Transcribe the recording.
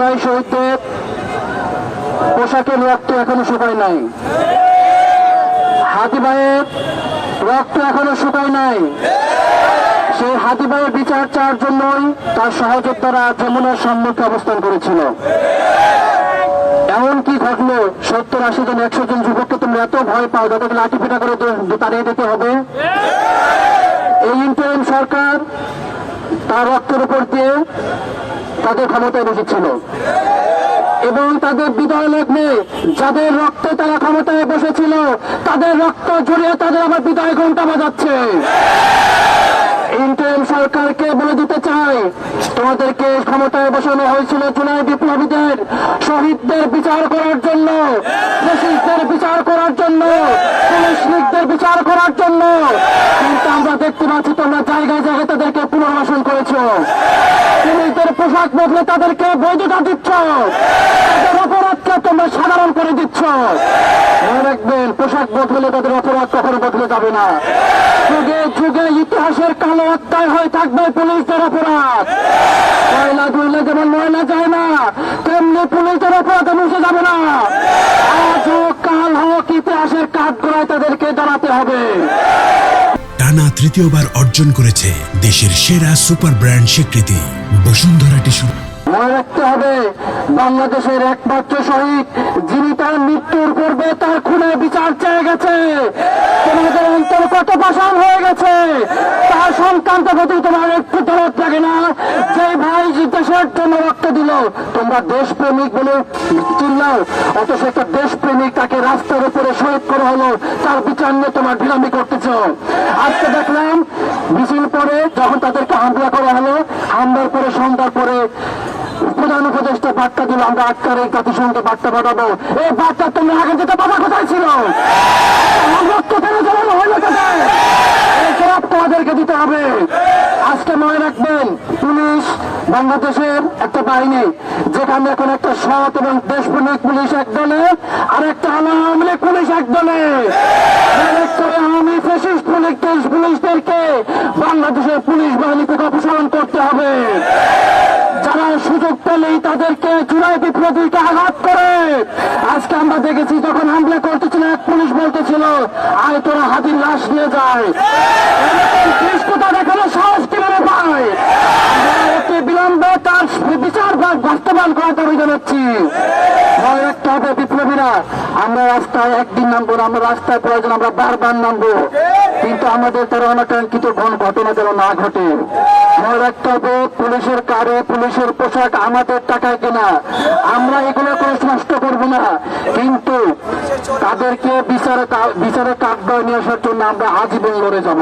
জুলাই শহীদদের পোশাকের রক্ত এখনও শুকায় নাই। হাতিবাইয়ের রক্ত এখনও শুকায় নাই। সেই হাতিবাইয়ের বিচার চাওয়ার জন্যই তার সহযোদ্ধারা যমুনার সম্মুখে অবস্থান করেছিল। এমন কি ঘটলো? সত্তর আশি জন, একশো জন যুবককে তোমরা এত ভয় পাও তাদেরকে লাঠি পেটা করে তাড়িয়ে দিতে হবে? এই ইন্টারিম সরকার তার রক্তের উপর দিয়ে তাদের ক্ষমতায় বসেছিল। এবং তাদের বিদায় লগ্নে যাদের রক্তে তারা ক্ষমতায় বসেছিল, তাদের রক্ত জড়িয়ে তাদের আবার বিদায় ঘণ্টা বাজাচ্ছে। ইন্টারিম সরকারকে বলে দিতে চাই, তোমাদেরকে ক্ষমতায় বসানো হয়েছিল জুলাই বিপ্লবীদের। শহীদদের বিচার করার জন্য বিচার করার জন্য পুলিশ বিচার করার জন্য। কিন্তু আমরা দেখতে পাচ্ছি তোমরা জায়গায় জায়গায় তাদেরকে পুনর্বাসন করেছ। পুলিশদের পোশাক বদলে তাদেরকে বৈধতা দিচ্ছ। তাদের অপরাধকে তোমরা সাধারণ করে দিচ্ছ। মনে রাখবেন, পোশাক বদলে তাদের অপরাধ কখনো বদলে যাবে না। যুগে যুগে ইতিহাসের কালো অধ্যায় হয়ে থাকবে পুলিশদের অপরাধ। ময়লা ধুইলে যেমন ময়লা যায় না, তেমনি পুলিশদের অপরাধ মুছে যাবে না। আজ হোক কাল হোক ইতিহাসের কাঠগড়ায় তাদেরকে দাঁড়াতে হবে। টানা তৃতীয়বার অর্জন করেছে দেশের সেরা সুপার ব্র্যান্ড স্বীকৃতি বসুন্ধরা টিস্যু। মনে রাখতে হবে বাংলাদেশের একমাত্র শহীদ যিনি তার মৃত্যুর পূর্বে তার খুনের বিচার চেয়ে গেছে। তোমাদের অন্তর কত পাষাণ হয়ে গেছে? তার সন্তানটা প্রতি তোমার একটু দরদ লাগে না। দেশের জন্য রক্ত দিল। তোমরা বলে অথচ একটা তাকে রাস্তার উপরে শহীদ করা হলো। তার বিচার নিয়ে তোমার করতেছ। আজকে দেখলাম, মিছিল পরে যখন তাদেরকে হামলা করা হলো, হামলার পরে সন্ধ্যার পরে প্রধান উপদেষ্টা বার্তা দিল, আমরা আটটার এই জাতিসংঘে বার্তা পাঠাবো। এই বার্তা তোমরা আগে যেতে বাবা কোথায় ছিল? রক্ত তোমাদেরকে দিতে হবে। আজকে মনে রাখবেন, পুলিশ বাংলাদেশের একটা বাহিনী, যেখানে এখন একটা সৎ এবং দেশপ্রেমিক পুলিশ এক দলে, আর একটা আওয়ামী লীগ পুলিশ এক দলে। পুলিশদেরকে বাংলাদেশের পুলিশ অপসারণ করতে হবে। যারা সুযোগ পেলেই তাদেরকে আঘাত করে। আজকে আমরা দেখেছি যখন হামলা করতেছিল, এক পুলিশ বলতেছিল, আয় তোরা হাতির লাশ নিয়ে যায়। দাবি জানাচ্ছি। মনে রাখতে হবে বিপ্লবীরা। আমরা রাস্তায় একদিন নামবো না, আমরা রাস্তায় প্রয়োজন, আমরা বারবার নামবো। কিন্তু আমাদের তারা অনাকাঙ্ক্ষিত ঘন ঘটনা যেন না ঘটে। হবে, পুলিশের কারে, পুলিশের পোশাক আমাদের টাকায় কেনা। আমরা এগুলো কোনো নষ্ট করব না। কিন্তু তাদেরকে বিচারে বিচারে কাঠগড় নিয়ে আসার জন্য আমরা আজীবন লড়ে যাব।